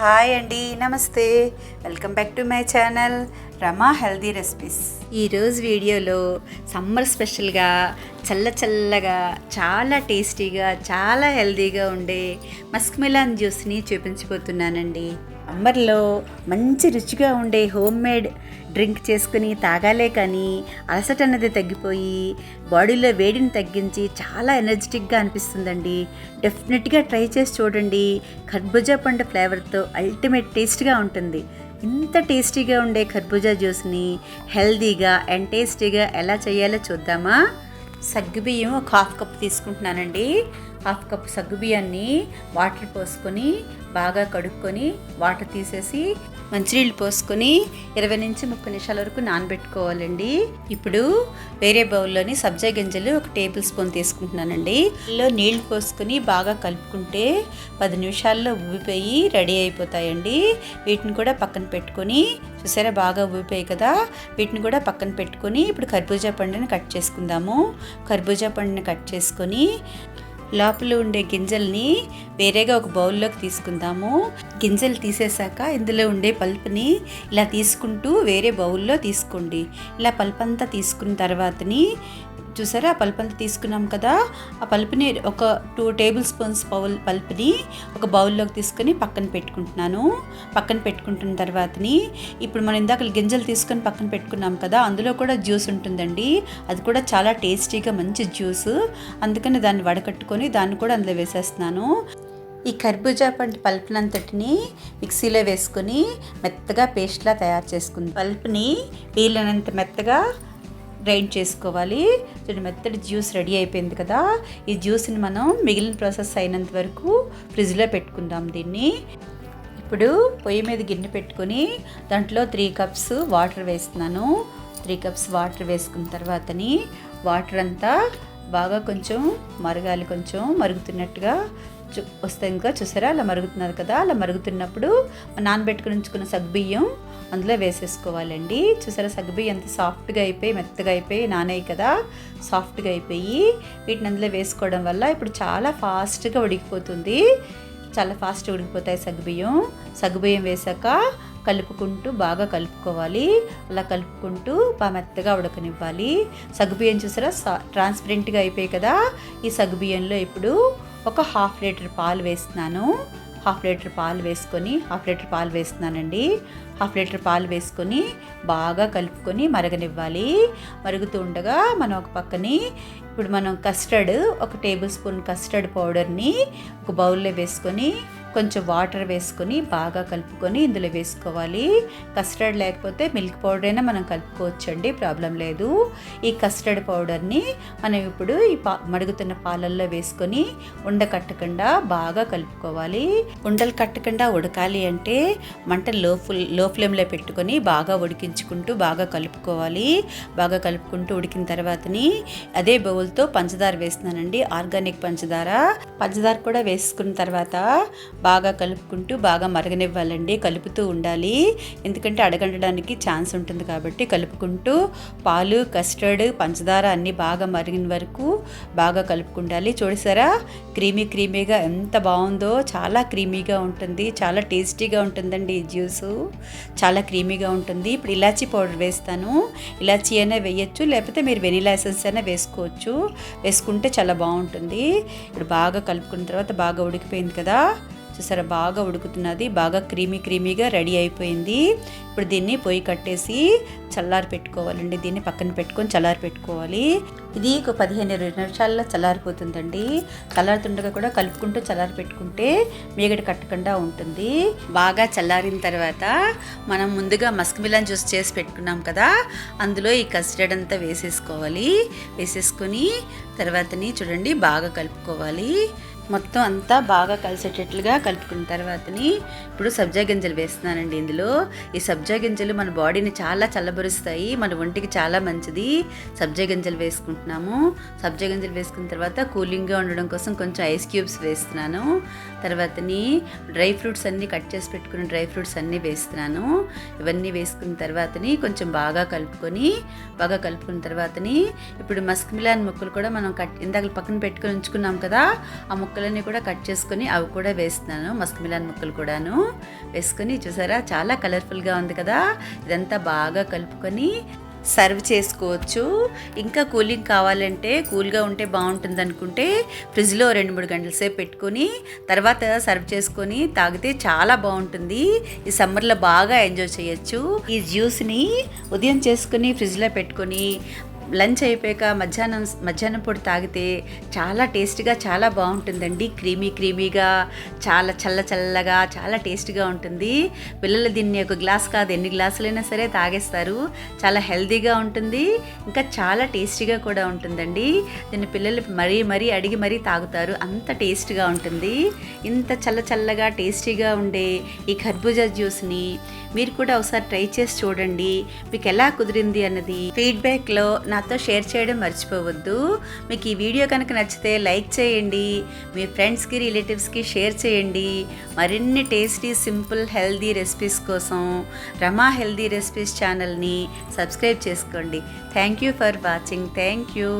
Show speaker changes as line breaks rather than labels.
Hi అండి నమస్తే. Welcome back to my channel. Rama healthy recipes. ఈరోజు వీడియోలో సమ్మర్ స్పెషల్గా చల్ల చల్లగా చాలా టేస్టీగా చాలా హెల్దీగా ఉండే మస్క్ మిలాన్ జ్యూస్ని చూపించబోతున్నానండి. సమ్మర్లో మంచి రుచిగా ఉండే హోమ్ మేడ్ డ్రింక్ చేసుకుని తాగాలే కానీ అలసట అనేది తగ్గిపోయి బాడీలో వేడిని తగ్గించి చాలా ఎనర్జెటిక్గా అనిపిస్తుందండి. డెఫినెట్గా ట్రై చేసి చూడండి. ఖర్బుజా పండు ఫ్లేవర్తో అల్టిమేట్ టేస్ట్గా ఉంటుంది. ఇంత టేస్టీగా ఉండే ఖర్బూజా జ్యూస్ని హెల్దీగా అండ్ టేస్టీగా ఎలా చేయాలో చూద్దామా? సగ్గుబియ్యం ఒక హాఫ్ కప్ తీసుకుంటున్నానండి. హాఫ్ కప్ సగ్గుబియ్యాన్ని వాటర్ పోసుకొని బాగా కడుక్కొని వాటర్ తీసేసి మంచినీళ్ళు పోసుకొని ఇరవై నుంచి ముప్పై నిమిషాల వరకు నానబెట్టుకోవాలండి. ఇప్పుడు వేరే బౌల్లోని సబ్జా గింజలు ఒక టేబుల్ స్పూన్ తీసుకుంటున్నానండి. ఇందులో నీళ్ళు పోసుకొని బాగా కలుపుకుంటే పది నిమిషాల్లో ఉబ్బిపోయి రెడీ అయిపోతాయండి. వీటిని కూడా పక్కన పెట్టుకొని చూసారా బాగా ఉబ్బిపోయాయి కదా? వీటిని కూడా పక్కన పెట్టుకొని ఇప్పుడు కర్బూజా పండుని కట్ చేసుకుందాము. కర్బూజా పండుని కట్ చేసుకొని లోపల ఉండే గింజల్ని వేరేగా ఒక బౌల్లోకి తీసుకుందాము. గింజలు తీసేశాక ఇందులో ఉండే పల్పుని ఇలా తీసుకుంటూ వేరే బౌల్లో తీసుకోండి. ఇలా పల్పంతా తీసుకున్న తర్వాతని చూసారా? ఆ పల్పంతా తీసుకున్నాం కదా. ఆ పల్పుని ఒక టూ టేబుల్ స్పూన్స్ పౌల్ పల్పుని ఒక బౌల్లోకి తీసుకొని పక్కన పెట్టుకుంటున్నాను. పక్కన పెట్టుకుంటున్న తర్వాతని ఇప్పుడు మనం ఇందాక గింజలు తీసుకొని పక్కన పెట్టుకున్నాం కదా అందులో కూడా జ్యూస్ ఉంటుందండి. అది కూడా చాలా టేస్టీగా మంచి జ్యూస్. అందుకని దాన్ని వడకట్టుకొని దాన్ని కూడా అందులో వేసేస్తున్నాను. ఈ కర్బూజా పండు పల్పునంతటిని మిక్సీలో వేసుకొని మెత్తగా పేస్ట్లా తయారు చేసుకుంది. పల్పుని వీలైనంత మెత్తగా గ్రైండ్ చేసుకోవాలి. చూడండి మెత్తటి జ్యూస్ రెడీ అయిపోయింది కదా. ఈ జ్యూస్ని మనం మిగిలిన ప్రాసెస్ అయినంత వరకు ఫ్రిడ్జ్లో పెట్టుకుందాం దీన్ని. ఇప్పుడు పొయ్యి మీద గిన్నె పెట్టుకొని దాంట్లో త్రీ కప్స్ వాటర్ వేస్తున్నాను. త్రీ కప్స్ వాటర్ వేసుకున్న తర్వాతని వాటర్ అంతా బాగా కొంచెం మరగాలి కొంచెం మరుగుతున్నట్టుగా చూ వస్తే ఇంకా చూసారా? అలా మరుగుతున్నది కదా అలా మరుగుతున్నప్పుడు నానబెట్టుకుని ఉంచుకున్న సగ్బియ్యం అందులో వేసేసుకోవాలండి. చూసారా సగ్గుబియ్యం ఎంత సాఫ్ట్గా అయిపోయి మెత్తగా అయిపోయి నానయ్యి కదా సాఫ్ట్గా అయిపోయి వీటిని అందులో వేసుకోవడం వల్ల ఇప్పుడు చాలా ఫాస్ట్గా ఉడికిపోతుంది. చాలా ఫాస్ట్గా ఉడికిపోతాయి సగ్గుబియ్యం. సగ్గుబియ్యం వేసాక కలుపుకుంటూ బాగా కలుపుకోవాలి. అలా కలుపుకుంటూ బాగా మెత్తగా ఉడకనివ్వాలి. సగ్గుబియ్యం చూసారా ట్రాన్స్పరెంట్గా అయిపోయాయి కదా. ఈ సగ్గుబియ్యంలో ఇప్పుడు ఒక హాఫ్ లీటర్ పాలు వేస్తున్నాను. హాఫ్ లీటర్ పాలు వేసుకొని హాఫ్ లీటర్ పాలు వేస్తున్నానండి. హాఫ్ లీటర్ పాలు వేసుకొని బాగా కలుపుకొని మరగనివ్వాలి. మరుగుతూ ఉండగా మనం ఒక పక్కని ఇప్పుడు మనం కస్టర్డ్ ఒక టేబుల్ స్పూన్ కస్టర్డ్ పౌడర్ని ఒక బౌల్లో వేసుకొని కొంచెం వాటర్ వేసుకొని బాగా కలుపుకొని ఇందులో వేసుకోవాలి. కస్టర్డ్ లేకపోతే మిల్క్ పౌడర్ అయినా మనం కలుపుకోవచ్చండి ప్రాబ్లం లేదు. ఈ కస్టర్డ్ పౌడర్ని మనం ఇప్పుడు ఈ పా మడుగుతున్న పాలల్లో వేసుకొని ఉండ కట్టకుండా బాగా కలుపుకోవాలి. ఉండలు కట్టకుండా ఉడకాలి అంటే మంట లో ఫుల్లో ఫ్లేమ్లో పెట్టుకొని బాగా ఉడికించుకుంటూ బాగా కలుపుకోవాలి. బాగా కలుపుకుంటూ ఉడికిన తర్వాతని అదే బౌల్తో పంచదార వేస్తున్నానండి ఆర్గానిక్ పంచదార. పంచదార కూడా వేసుకున్న తర్వాత బాగా కలుపుకుంటూ బాగా మరగనివ్వాలండి. కలుపుతూ ఉండాలి. ఎందుకంటే అడగండడానికి ఛాన్స్ ఉంటుంది కాబట్టి కలుపుకుంటూ పాలు కస్టర్డ్ పంచదార అన్నీ బాగా మరిగిన వరకు బాగా కలుపుకుండాలి. చూడసారా క్రీమీ క్రీమీగా ఎంత బాగుందో. చాలా క్రీమీగా ఉంటుంది. చాలా టేస్టీగా ఉంటుందండి ఈ జ్యూసు. చాలా క్రీమీగా ఉంటుంది. ఇప్పుడు ఇలాచీ పౌడర్ వేస్తాను. ఇలాచీ అయినా వేయచ్చు. లేకపోతే మీరు వెనీలా ఎసెన్స్ అయినా వేసుకోవచ్చు. వేసుకుంటే చాలా బాగుంటుంది. ఇప్పుడు బాగా కలుపుకున్న తర్వాత బాగా ఉడికిపోయింది కదా. చూసారా బాగా ఉడుకుతున్నది బాగా క్రీమీ క్రీమీగా రెడీ అయిపోయింది. ఇప్పుడు దీన్ని పొయ్యి కట్టేసి చల్లారి పెట్టుకోవాలండి. దీన్ని పక్కన పెట్టుకొని చల్లారి పెట్టుకోవాలి. ఇది ఒక పదిహేను ఇరవై నిమిషాల్లో చల్లారిపోతుందండి. చల్లారుతుండగా కూడా కలుపుకుంటూ చల్లారి పెట్టుకుంటే మీగడ కట్టకుండా ఉంటుంది. బాగా చల్లారిన తర్వాత మనం ముందుగా మస్క్ మిలన్ జ్యూస్ చేసి పెట్టుకున్నాం కదా అందులో ఈ కస్టర్డ్ అంతా వేసేసుకోవాలి. వేసేసుకొని తర్వాతని చూడండి బాగా కలుపుకోవాలి. మొత్తం అంతా బాగా కలిసేటట్లుగా కలుపుకున్న తర్వాతని ఇప్పుడు సబ్జా గింజలు వేస్తున్నానండి ఇందులో. ఈ సబ్జా గింజలు మన బాడీని చాలా చల్లబరుస్తాయి. మన ఒంటికి చాలా మంచిది. సబ్జా గింజలు వేసుకుంటున్నాము. సబ్జా గింజలు వేసుకున్న తర్వాత కూలింగ్గా ఉండడం కోసం కొంచెం ఐస్ క్యూబ్స్ వేస్తున్నాను. తర్వాతని డ్రై ఫ్రూట్స్ అన్నీ కట్ చేసి పెట్టుకున్న డ్రై ఫ్రూట్స్ అన్నీ వేస్తున్నాను. ఇవన్నీ వేసుకున్న తర్వాతని కొంచెం బాగా కలుపుకొని బాగా కలుపుకున్న తర్వాతని ఇప్పుడు మస్క్ మిలాన్ ముక్కలు కూడా మనం కట్ ఇందాక పక్కన పెట్టుకొని ఉంచుకున్నాం కదా ఆ ముక్క ముక్కలన్నీ కూడా కట్ చేసుకొని అవి కూడా వేస్తున్నాను. మస్క్ మిలాన్ ముక్కలు కూడాను వేసుకొని చూసారా? చాలా కలర్ఫుల్గా ఉంది కదా? ఇదంతా బాగా కలుపుకొని సర్వ్ చేసుకోవచ్చు. ఇంకా కూలింగ్ కావాలంటే కూల్గా ఉంటే బాగుంటుంది అనుకుంటే ఫ్రిడ్జ్లో రెండు మూడు గంటల సేపు పెట్టుకొని తర్వాత సర్వ్ చేసుకొని తాగితే చాలా బాగుంటుంది. ఈ సమ్మర్లో బాగా ఎంజాయ్ చేయొచ్చు. ఈ జ్యూస్ని ఉదయం చేసుకుని ఫ్రిడ్జ్లో పెట్టుకొని లంచ్ అయిపోయాక మధ్యాహ్నం మధ్యాహ్నం పొడి తాగితే చాలా టేస్ట్గా చాలా బాగుంటుందండి. క్రీమీ క్రీమీగా చాలా చల్ల చల్లగా చాలా టేస్ట్గా ఉంటుంది. పిల్లలు దీన్ని ఒక గ్లాస్ కాదు ఎన్ని గ్లాసులైనా సరే తాగేస్తారు. చాలా హెల్తీగా ఉంటుంది. ఇంకా చాలా టేస్టీగా కూడా ఉంటుందండి. దీన్ని పిల్లలు మరీ మరీ అడిగి మరీ తాగుతారు. అంత టేస్ట్గా ఉంటుంది. ఇంత చల్ల చల్లగా టేస్టీగా ఉండే ఈ ఖర్బూజా జ్యూస్ని మీరు కూడా ఒకసారి ట్రై చేసి చూడండి. మీకు ఎలా కుదిరింది అన్నది ఫీడ్బ్యాక్లో నా నాతో షేర్ చేయడం మర్చిపోవద్దు. మీకు ఈ వీడియో కనుక నచ్చితే లైక్ చేయండి. మీ ఫ్రెండ్స్కి రిలేటివ్స్కి షేర్ చేయండి. మరిన్ని టేస్టీ సింపుల్ హెల్దీ రెసిపీస్ కోసం రమా హెల్దీ రెసిపీస్ ఛానల్ని సబ్స్క్రైబ్ చేసుకోండి. Thank you for watching. Thank you.